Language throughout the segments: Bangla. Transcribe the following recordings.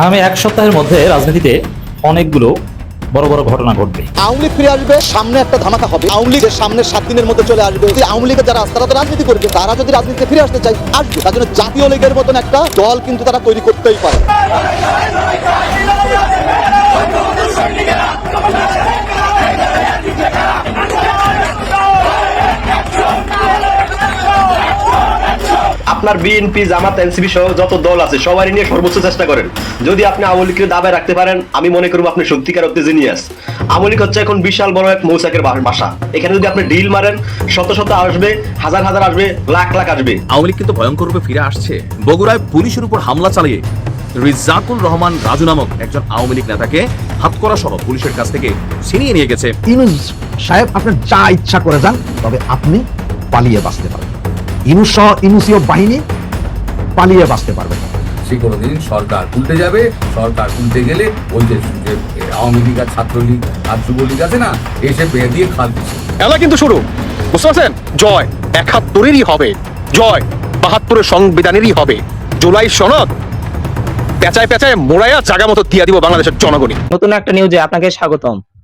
আগামী এক সপ্তাহের মধ্যে রাজনীতিতে অনেকগুলো বড় বড় ঘটনা ঘটবে। আওয়ামী লীগ ফিরে আসবে, সামনে একটা ধামাকা হবে। আওয়ামী লীগের সামনে সাত দিনের মধ্যে চলে আসবে। যদি আওয়ামী লীগের যারা তারা তো রাজনীতি করবে। তারা যদি রাজনীতিতে ফিরে আসতে চায়, আসবে। তার জন্য জাতীয় লীগের মতন একটা দল কিন্তু তারা তৈরি করতেই পারে। আপনার বিএনপি জামাত এনসিপি সহ যত দল আছে সবারই নিয়ে সর্বোচ্চ চেষ্টা করেন। যদি আপনি আওয়ামী লীগকে দাবায় রাখতে পারেন আমি মনে করব আপনি সত্যিকার অর্থে জিনিয়াস আওয়ামী লীগ হচ্ছে এখন বিশাল বড় এক মৌসাকের বাসা। এখানে যদি আপনি ডিল মারেন শত শত আসবে হাজার হাজার আসবে লাখ লাখ আসবে। আওয়ামী লীগ কিন্তু ভয়ঙ্কর রূপে ফিরে আসছে। বগুড়ায় পুলিশের উপর হামলা চালিয়ে রিজাকুল রহমান রাজু নামক একজন আওয়ামী লীগ নেতাকে হাতকড়া সহ পুলিশের কাছ থেকে ছিনিয়ে নিয়ে গেছে। ইনুস সাহেব আপনার যা ইচ্ছা করে যান তবে আপনি পালিয়ে বাঁচতে পারবেন ইনুস সহ ইনুসীয় বাহিনী পালিয়ে বাঁচতে পারবেন সে কোনোদিন সরকার উল্টে যাবে সরকার উল্টে গেলে ওই যে আওয়ামী লীগ আর ছাত্রলীগ আর যুবলীগ আছে না এসে বেয়ে দিয়ে খাল খেলা কিন্তু শুরু। বুঝতে পারছেন? জয় একাত্তরেরই হবে। জয় বাহাত্তরের সংবিধানেরই হবে। জুলাই সনদ পেঁচায় পেঁচায় মোড়াইয়া জায়গা মতো দিয়া দিব বাংলাদেশের জনগণই। নতুন একটা নিউজে আপনাকে স্বাগতম।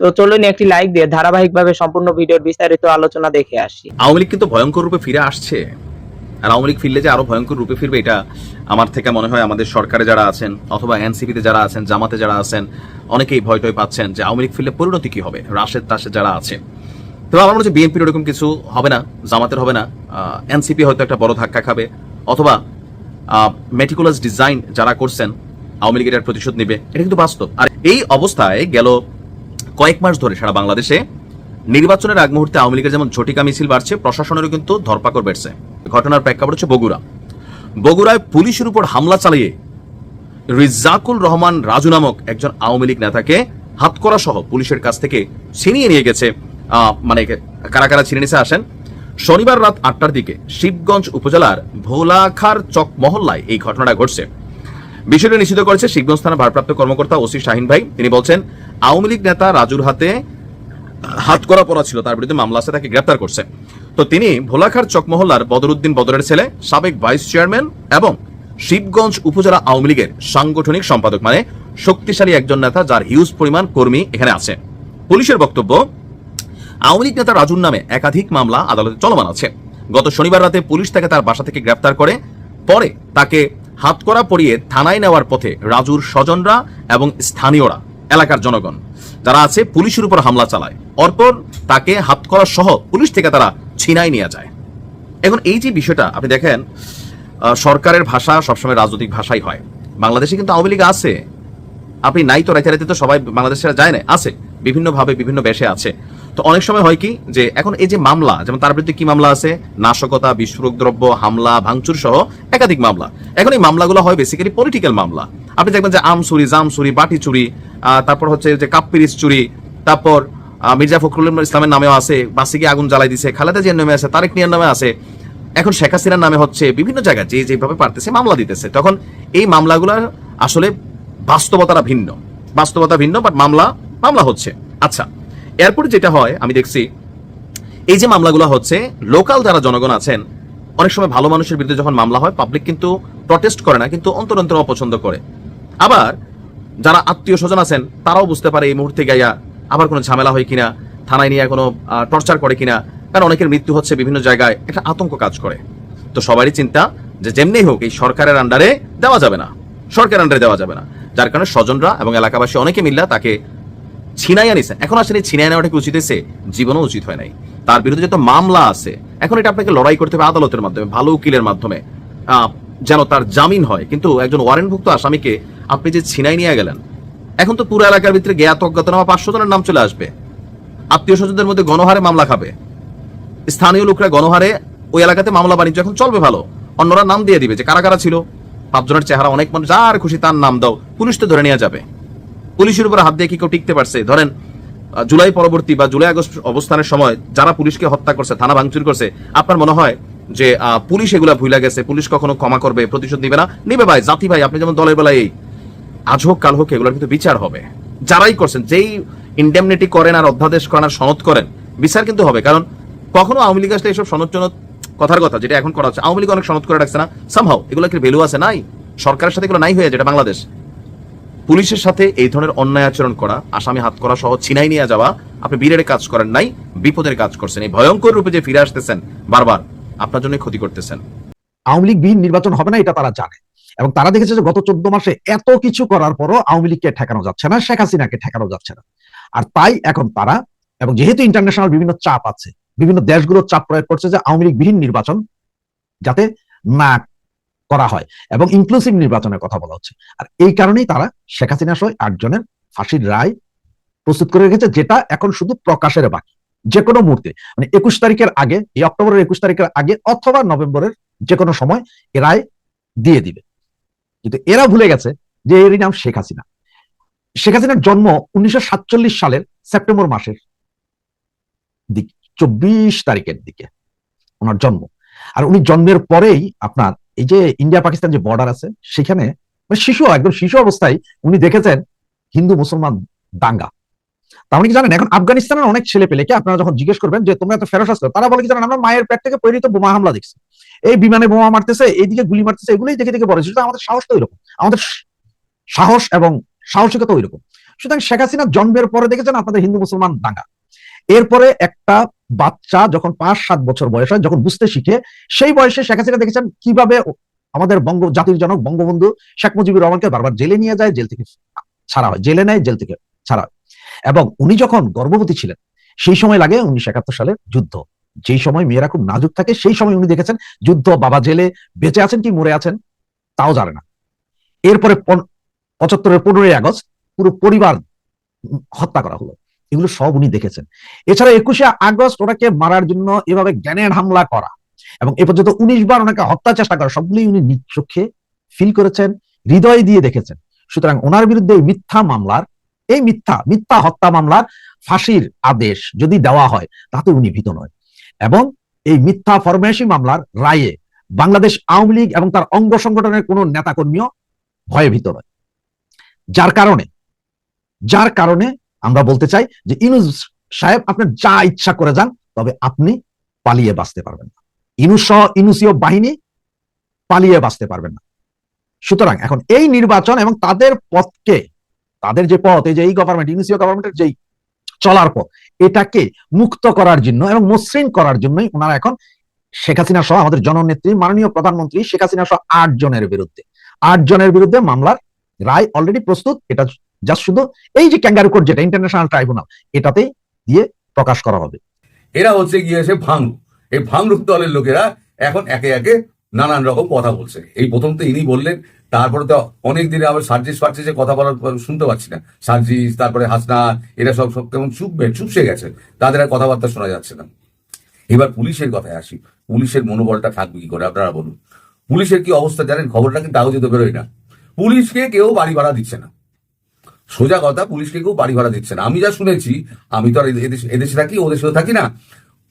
তো চলুন একটি লাইক দিয়ে ধারাবাহিকভাবে সম্পূর্ণ ভিডিওর বিস্তারিত আলোচনা দেখে আসি। আওয়ামী লীগ কিন্তু ভয়ঙ্কর রূপে ফিরে আসছে। আর আওয়ামী লীগ ফিরলে যে আরও ভয়ঙ্কর রূপে ফিরবে, এটা আমার থেকে মনে হয় আমাদের সরকারে যারা আছেন অথবা এনসিপিতে যারা আছেন, জামাতে যারা আছেন, অনেকেই ভয় টয় পাচ্ছেন যে আওয়ামী লীগ ফিরলে পরিণতি কি হবে, রাশেদ তাসে যারা আছে। তো আমার মনে হচ্ছে বিএনপির ওরকম কিছু হবে না, জামাতের হবে না। এনসিপি হয়তো একটা বড় ধাক্কা খাবে, অথবা মেটিকুলাস ডিজাইন যারা করছেন, আওয়ামী লীগের প্রতিশোধ নেবে, এটা কিন্তু বাস্তব। আর এই অবস্থায় গেল কয়েক মাস ধরে সারা বাংলাদেশে নির্বাচনের আগ মুহূর্তে আওয়ামী লীগের যেমন ঝটিকা মিছিল বাড়ছে, প্রশাসনেরও কিন্তু ধরপাকড় বেড়ছে। ঘটনার প্রেক্ষাপট হচ্ছে বগুড়া। বগুড়ায় পুলিশের উপর হামলা চালিয়ে রিজাকুল রহমান রাজু নামক একজন আওয়ামী লীগ নেতাকে হাতকড়া সহ পুলিশের কাছ থেকে ছিনিয়ে নিয়ে গেছে মানে কারা কারা ছিনিয়ে নিছে আসেন। শনিবার রাত আটটার দিকে শিবগঞ্জ উপজেলার ভোলাখার চক মহল্লায় এই ঘটনাটা ঘটছে। বিষয়টি নিশ্চিত করেছে শিবগঞ্জ থানা ভারপ্রাপ্ত কর্মকর্তা ওসি শাহিন ভাই। তিনি বলছেন আওয়ামী লীগ নেতা রাজুর হাতে হাত করা পড়া ছিল, তার বিরুদ্ধে মামলা আছে, তাকে গ্রেপ্তার করছে। তো তিনি ভোলাখার চকমহল্লার বদরুদ্দিন বদরের ছেলে, সাবেক ভাইস চেয়ারম্যান এবং শিবগঞ্জ উপজেলা আওয়ামী লীগের সাংগঠনিক সম্পাদক মানে শক্তিশালী একজন নেতা যার হিউজ পরিমাণ কর্মী এখানে আছে। পুলিশের বক্তব্য, আওয়ামী লীগ নেতা রাজুর নামে একাধিক মামলা আদালতে চলমান আছে। গত শনিবার রাতে পুলিশ তাকে তার বাসা থেকে গ্রেপ্তার করে, পরে তাকে হাতকড়া পরিয়ে থানায় নেওয়ার পথে রাজুর স্বজনরা এবং স্থানীয়রা এলাকার জনগণ। যারা আছে, পুলিশের উপর হামলা চালায়। অর্পর তাকে হাতকড়া সহ পুলিশ থেকে তারা ছিনাই নিয়ে যায়। এখন এই যে বিষয়টা, আপনি দেখেন সরকারের ভাষা সবসময় রাজনৈতিক ভাষাই হয়। বাংলাদেশে কিন্তু আওয়ামী লীগ আছে। আপনি নাই তো রাইতে রাইতে তো সবাই বাংলাদেশ ছেড়ে যায় না। আছে। বিভিন্ন ভাবে বিভিন্ন বেশে আছে। তো অনেক সময় হয় কি, যে এখন এই যে মামলা, যেমন তার বিরুদ্ধে কি মামলা আছে? নাশকতা, বিস্ফোরক দ্রব্য, হামলা, ভাঙচুর সহ একাধিক মামলা। এখন এই মামলাগুলো হয় বেসিক্যালি পলিটিক্যাল মামলা। আপনি দেখবেন যে আম চুরি জাম চুরি বাটি চুরি তারপর হচ্ছে যে কাপ চুরি তারপর মির্জা ফখরুল ইসলামের নামেও আছে, বাসিকে আগুন জ্বালাই দিছে, খালেদা জিয়ার নামে আছে, তারেক নিয়ার নামে আছে। এখন শেখ হাসিনার নামে হচ্ছে বিভিন্ন জায়গায় যে যেভাবে পারতেছে মামলা দিতেছে। তখন এই মামলাগুলোর আসলে বাস্তবতাটা ভিন্ন। বাস্তবতা ভিন্ন বাট মামলা মামলা হচ্ছে। আচ্ছা এরপরে যেটা হয়, আমি দেখছি, এই যে মামলাগুলো হচ্ছে, লোকাল যারা জনগণ আছেন, অনেক সময় ভালো মানুষের বিরুদ্ধে যখন মামলা হয় পাবলিক কিন্তু প্রটেস্ট করে না, কিন্তু অন্তর অন্তর অপছন্দ করে। আবার যারা আত্মীয় স্বজন আছেন, তারাও বুঝতে পারে এই মুহূর্তে গাইয়া আবার কোনো ঝামেলা হয় কিনা, থানায় নিয়ে কোনো টর্চার করে কিনা, কারণ অনেকের মৃত্যু হচ্ছে বিভিন্ন জায়গায় একটা আতঙ্ক কাজ করে। তো সবারই চিন্তা যে যেমনি হোক এই সরকারের আন্ডারে দেওয়া যাবে না। সরকারের আন্ডারে দেওয়া যাবে না। যার কারণে স্বজনরা এবং এলাকাবাসী অনেকে মিল্লা তাকে ছিনাইয়া নিছে। এখন আসলে ছিনাই নেওয়াটা উচিত হয়েছে? জীবনও উচিত হয় নাই। তার বিরুদ্ধে যত মামলা আছে, এখন এটা আপনাকে লড়াই করতে হবে আদালতের মাধ্যমে, ভালো উকিলের মাধ্যমে। যেন তার জামিন হয়। কিন্তু একজন ওয়ারেন্টভুক্ত আসামিকে আপনি যে ছিনাই নিয়ে গেলেন, এখন তো পুরো এলাকার ভিতরে জ্ঞাত অজ্ঞাতনামা পাঁচশো জনের নাম চলে আসবে। আত্মীয় স্বজনদের মধ্যে গণহারে মামলা খাবে। স্থানীয় লোকরা গণহারে ওই এলাকাতে মামলা বাণিজ্য এখন চলবে ভালো। অন্যরা নাম দিয়ে দিবে যে কারা কারা ছিল। পাঁচজনের চেহারা অনেক মানুষ, যার খুশি তার নাম দাও, পুলিশ তো ধরে নেওয়া যাবে। পুলিশের উপর হাত দিয়ে কি কেউ টিকতে পারছে? ধরেন জুলাই পরবর্তী বা জুলাই আগস্ট অবস্থানের সময় যারা পুলিশকে হত্যা করছে, থানা ভাঙচুর করছে, আপনার মনে হয় যে পুলিশ এগুলা ভুলে গেছে? পুলিশ কখনো ক্ষমা করবে, প্রতিশোধ নিবে না? নিবে ভাই, জাতি ভাই, আপনি যেমন দলের বেলায় এই আজ হোক, কাল হোক, এগুলোর কিন্তু বিচার হবে। যারাই করছেন, যেই ইন্ডেমনিটি করেন আর অধ্যাদেশ করেন আর সনদ করেন, বিচার কিন্তু হবে। কারণ কখনো আওয়ামী লীগ আসলে এইসব সনদ টনদ কথার কথা যেটা এখন করা হচ্ছে, আওয়ামী লীগ অনেক সনদ করে রাখছে না। সামহাও এগুলো কি ভ্যালু আছে? নাই। সরকারের সাথে এগুলো নাই হয়ে যেটা বাংলাদেশ। পুলিশের সাথে এই ধরনের অন্যায় আচরণ করা, আসামি হাত করা সহ ছিনাই নিয়ে যাওয়া, আপনি বীরের কাজ করেন, নাই, বিপদের কাজ করছেন। এই ভয়ঙ্কর রূপে যে ফিরে আসতেছেন, বারবার, আপনার জন্য ক্ষতি করতেছেন। আওয়ামী লীগ বিহীন নির্বাচন হবে না, এটা তারা জানে। এবং তারা দেখেছে যে গত চোদ্দ মাসে এত কিছু করার পরও আওয়ামী লীগকে ঠেকানো যাচ্ছে না, শেখ হাসিনাকে ঠেকানো যাচ্ছে না। আর তাই এখন তারা, এবং যেহেতু ইন্টারন্যাশনাল বিভিন্ন চাপ আছে, বিভিন্ন দেশগুলো চাপ প্রয়োগ করছে যে আওয়ামী লীগ বিহীন নির্বাচন যাতে না করা হয়, এবং ইনক্লুসিভ নির্বাচনের কথা বলা হচ্ছে। আর এই কারণেই তারা শেখ হাসিনা সহ আটজনের ফাঁসির রায় প্রস্তুত করে রেখেছে, যেটা এখন শুধু প্রকাশের বাকি যে কোনো মুহূর্তে। মানে একুশ তারিখের আগে, এই অক্টোবরের একুশ তারিখের আগে অথবা নভেম্বরের যে কোনো সময় এ রায় দিয়ে দিবে। কিন্তু এরা ভুলে গেছে যে এর নাম শেখ হাসিনা। শেখ হাসিনার জন্ম উনিশশো সালের সেপ্টেম্বর মাসের দিক, চব্বিশ তারিখের দিকে ওনার জন্ম। আর উনি জন্মের পরেই আপনার এই যে ইন্ডিয়া পাকিস্তান যে বর্ডার আছে, সেখানে মানে শিশু, একদম শিশু অবস্থায় উনি দেখেছেন হিন্দু মুসলমান দাঙ্গা। তার মানে কি জানেন, এখন আফগানিস্তানের অনেক ছেলে পেলেকে আপনারা যখন জিজ্ঞেস করবেন যে তোমরা এত ফেরত আসছো তারা বলে কি জানেন, আমরা মায়ের পেট থেকে প্রেরিত বোমা হামলা দেখছি। এই বিমানে বোমা মারতেছে, এইদিকে গুলি মারতেছে, এগুলোই দেখে দেখে বলে। সুতরাং আমাদের সাহস তো ওইরকম আমাদের সাহস এবং সাহসিকতা ওইরকম। সুতরাং শেখ হাসিনা জন্মের পরে দেখেছেন আপনাদের হিন্দু মুসলমান দাঙ্গা। এরপরে একটা বাচ্চা যখন পাঁচ, সাত বছর বয়স হয়, যখন বুঝতে শিখে, সেই বয়সে শেখ হাসিনা দেখেছেন কীভাবে আমাদের বঙ্গ জাতির জনক, বঙ্গবন্ধু শেখ মুজিবুর রহমানকে বারবার জেলে নিয়ে যায়, জেল থেকে ছাড়া হয়, জেলে নেয়, জেল থেকে ছাড়া হয়। এবং উনি যখন গর্ভবতী ছিলেন, সেই সময় লাগে উনিশশো একাত্তর সালের যুদ্ধ। যেই সময় মেয়েরা খুব নাজুক থাকে, সেই সময় উনি দেখেছেন যুদ্ধ, বাবা জেলে বেঁচে আছেন কি মরে আছেন, তাও জানে না। এরপরে পঁচাত্তরের পনেরোই আগস্ট পুরো পরিবার হত্যা করা হলো। এগুলো সব উনি দেখেছেন। এছাড়া একুশে আগস্ট ওনাকে মারার জন্য এভাবে জ্ঞানের হামলা করা এবং এ পর্যন্ত উনিশ বার ওনাকে হত্যা চেষ্টা করা সবগুলি উনি নিজ চোখে ফিল করেছেন, হৃদয় দিয়ে দেখেছেন। সুতরাং ওনার বিরুদ্ধে মিথ্যা মামলার, এই মিথ্যা মিথ্যা হত্যা মামলার ফাঁসির আদেশ যদি দেওয়া হয়, তাতে উনি ভীত নয়। এবং এই মিথ্যা ফরমেশি মামলার রায়ে বাংলাদেশ আওয়ামী লীগ এবং তার অঙ্গ সংগঠনের কোন নেতাকর্মীও ভয়ে ভীত নয়। যার কারণে যার কারণে আমরা বলতে চাই যে ইনুস সাহেব আপনার যা ইচ্ছা করে যান, তবে আপনি পালিয়ে বাঁচতে পারবেন না। ইনুস সহ ইনুসীয় বাহিনী পালিয়ে বাঁচতে পারবেন না। সুতরাং এখন এই নির্বাচন এবং তাদের পথকে, তাদের যে পথ, এই যে এই গভর্নমেন্ট ইউনিসীয় গভর্নমেন্টের যেই চলার পথ এটাকে মুক্ত করার জন্য এবং মসৃণ করার জন্যই ওনারা এখন শেখ হাসিনা সহ আমাদের জননেত্রী, মাননীয় প্রধানমন্ত্রী শেখ হাসিনা সহ আট জনের বিরুদ্ধে। আট জনের বিরুদ্ধে মামলার রায় অলরেডি প্রস্তুত, এটা জাস্ট শুধু এই যে ক্যাঙ্গারু কোর্ট যেটা ইন্টারন্যাশনাল ট্রাইব্যুনাল এটাতেই দিয়ে প্রকাশ করা হবে। এরা হচ্ছে গিয়েছে ভাঙরু এই ভাঙরুক দলের লোকেরা এখন একে একে নানান রকম কথা বলছে। এই প্রথম তো ইনি বললেন তারপরে তো অনেক দিনে আবার সার্জিস ফার্জিসের কথা বলার শুনতে পাচ্ছি না। সার্জিস তারপরে হাসনা এরা সব সব কেমন চুপবে, চুপসে গেছে। তাদের আর কথাবার্তা শোনা যাচ্ছে না। এবার পুলিশের কথায় আসি। পুলিশের মনোবলটা থাকবে কি করে, আপনারা বলুন। পুলিশের কি অবস্থা জানেন? খবরটা কিন্তু কাগজে তো বেরোয় না। পুলিশকে কেউ বাড়ি ভাড়া দিচ্ছে না। সোজা কথা, পুলিশকে কেউ বাড়ি ভাড়া দিচ্ছে না। আমি যা শুনেছি, আমি তো আর এদে- এদেশে এদেশে থাকি ওদেশেও থাকি না।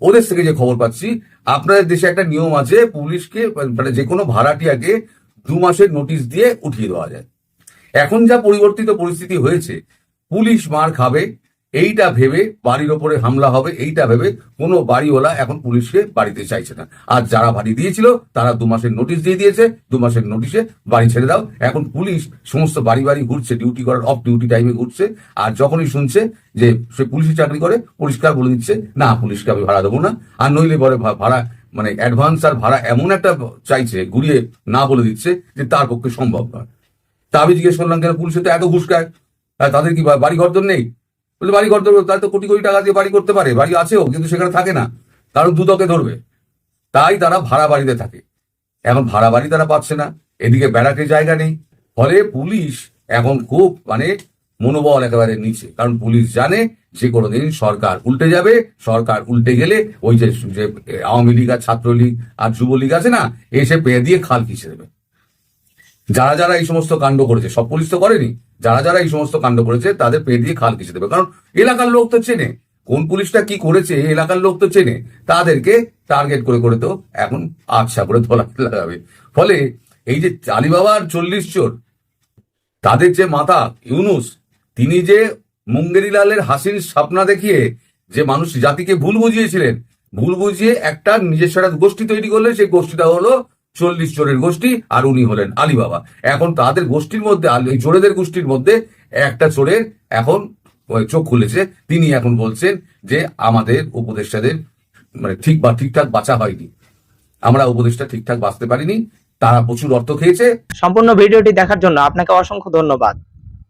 ওদের থেকে যে খবর পাচ্ছি, আপনাদের দেশে একটা নিয়ম আছে, পুলিশকে মানে যে কোনো ভাড়াটিয়াকে দু মাসের নোটিশ দিয়ে উঠিয়ে দেওয়া যায়। এখন যা পরিবর্তিত পরিস্থিতি হয়েছে, পুলিশ মার খাবে, এইটা ভেবে বাড়ির ওপরে হামলা হবে, এইটা ভেবে কোনো বাড়িওয়ালা এখন পুলিশকে বাড়িতে চাইছে না। আর যারা বাড়ি দিয়েছিল, তারা দু মাসের নোটিশ দিয়ে দিয়েছে, দু মাসের নোটিশে বাড়ি ছেড়ে দাও। এখন পুলিশ সমস্ত বাড়ি বাড়ি ঘুরছে ডিউটি করার অফ ডিউটি টাইমে ঘুরছে, আর যখনই শুনছে যে সে পুলিশি চাকরি করে, পরিষ্কার বলে দিচ্ছে, না, পুলিশকে আমি ভাড়া দেবো না। আর নইলে পরে ভাড়া মানে অ্যাডভান্স আর ভাড়া এমন একটা চাইছে, ঘুরিয়ে না বলে দিচ্ছে যে তার পক্ষে সম্ভব নয়। তা আমি জিজ্ঞেস করলাম, কেন পুলিশে তো এত ঘুষ খায়? তাদের কি বাড়ি ঘরদর নেই? বলে বাড়ি ঘরদর তাই তো কোটি কোটি টাকা দিয়ে বাড়ি করতে পারে, বাড়ি আছেও, কিন্তু সেখানে থাকে না। কারণ দুদকে ধরবে। তাই তারা ভাড়া বাড়িতে থাকে। এখন ভাড়া বাড়ি তারা পাচ্ছে না। এদিকে ব্যারাকের জায়গা নেই। ফলে পুলিশ এখন খুব মানে মনোবল একেবারে নিচে। কারণ পুলিশ জানে যে কোনোদিন সরকার উল্টে যাবে, সরকার উল্টে গেলে ওই যে আওয়ামী লীগ আর ছাত্রলীগ আর যুবলীগ আছে না, এসে পেয়ে দিয়ে খাল খিচে দেবে। যারা যারা এই সমস্ত কাণ্ড করেছে, সব পুলিশ তো করেনি, যারা যারা এই সমস্ত কাণ্ড করেছে, তাদের পেয়ে দিয়ে খাল কিসে দেবে। কারণ এলাকার লোক তো চেনে, কোন পুলিশটা কি করেছে এলাকার লোক তো চেনে, তাদেরকে টার্গেট করে করে তো এখন আচ্ছা করে ধরা লাগাবে। ফলে এই যে আলিবাবার চল্লিশ চোর তাদের যে মাতা ইউনুস তিনি যে মুঙ্গেরিলালের হাসির স্বপ্না দেখিয়ে যে মানুষ জাতিকে ভুল বুঝিয়েছিলেন, ভুল বুঝিয়ে একটা নিজস্ব একটা গোষ্ঠী তৈরি করলেন, সেই গোষ্ঠীটা হলো চল্লিশ চোরের গোষ্ঠী আর উনি হলেন আলিবাবা। এখন তাদের গোষ্ঠীর মধ্যে চোরেদের গোষ্ঠীর মধ্যে একটা চোরের এখন চোখ খুলেছে। তিনি এখন বলছেন যে আমাদের উপদেষ্টাদের মানে ঠিক বা ঠিকঠাক বাঁচা হয়নি। আমরা উপদেষ্টা ঠিকঠাক বাঁচতে পারিনি, তারা প্রচুর অর্থ খেয়েছে। সম্পূর্ণ ভিডিওটি দেখার জন্য আপনাকে অসংখ্য ধন্যবাদ।